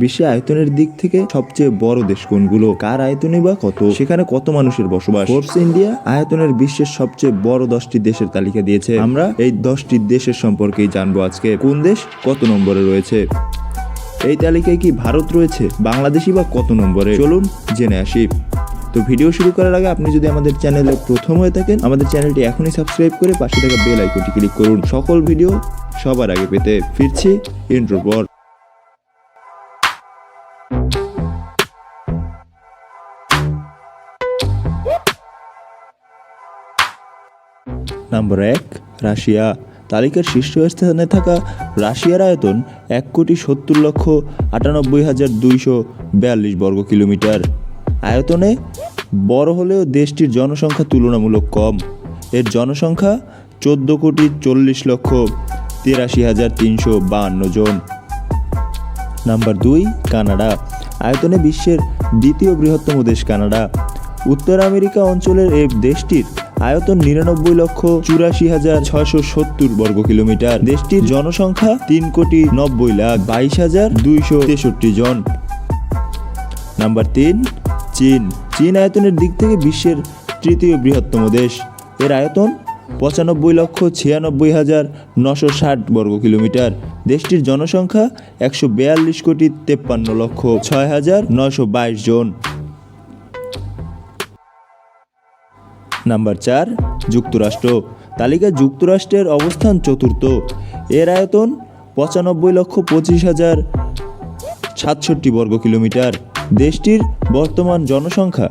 বিশ্বে আয়তনের দিক থেকে সবচেয়ে বড় দেশ কোনগুলো? কার আয়তনে বা কত? সেখানে কত মানুষের বসবাস? ফোর্বস ইন্ডিয়া আয়তনের বিশ্বের সবচেয়ে বড় দশটি দেশের তালিকা দিয়েছে। আমরা এই দশটি দেশের সম্পর্কেই জানব আজকে। কোন দেশ কত নম্বরে রয়েছে? এই তালিকায় কি ভারত রয়েছে? বাংলাদেশই বা কত নম্বরে? চলুন জেনে আসি। তো ভিডিও শুরু করার আগে আপনি যদি আমাদের চ্যানেলে প্রথম হয়ে থাকেন, আমাদের চ্যানেলটি এখনই সাবস্ক্রাইব করে পাশে থাকা বেল আইকনটি ক্লিক করুন। সকল ভিডিও সবার আগে পেতে ফিরছি ইন্ট্রোর পর নম্বর এক, রাশিয়া। তালিকার শীর্ষস্থানে থাকা রাশিয়ার আয়তন এক কোটি সত্তর লক্ষ আটানব্বই হাজার দুইশো বিয়াল্লিশ বর্গ কিলোমিটার। আয়তনে বড় হলেও দেশটির জনসংখ্যা তুলনামূলক কম। এর জনসংখ্যা চোদ্দ কোটি চল্লিশ লক্ষ তিরাশি হাজার তিনশো বাহান্ন জন। নাম্বার দুই, কানাডা। আয়তনে বিশ্বের দ্বিতীয় বৃহত্তম দেশ কানাডা। উত্তর আমেরিকা অঞ্চলের এই দেশটির আয়তন নিরানব্বই লক্ষ চুরাশি হাজার ছয়শো সত্তর বর্গ কিলোমিটার। দেশটির জনসংখ্যা তিন কোটি নব্বই লাখ বাইশ হাজার দুইশো তেষট্টি জন। নাম্বার তিন, চীন। চীন আয়তনের দিক থেকে বিশ্বের তৃতীয় বৃহত্তম দেশ। এর আয়তন পঁচানব্বই লক্ষ ছিয়ানব্বই হাজার নশো ষাট বর্গ কিলোমিটার। দেশটির জনসংখ্যা একশো বিয়াল্লিশ কোটি তেপ্পান্ন লক্ষ ছয় হাজার নশো বাইশ জন। নাম্বার চার, যুক্তরাষ্ট্র। তালিকায় যুক্তরাষ্ট্রের অবস্থান চতুর্থ। এর আয়তন পঁচানব্বই লক্ষ পঁচিশ হাজার সাতষট্টি বর্গ কিলোমিটার। দেশটির বর্তমান জনসংখ্যা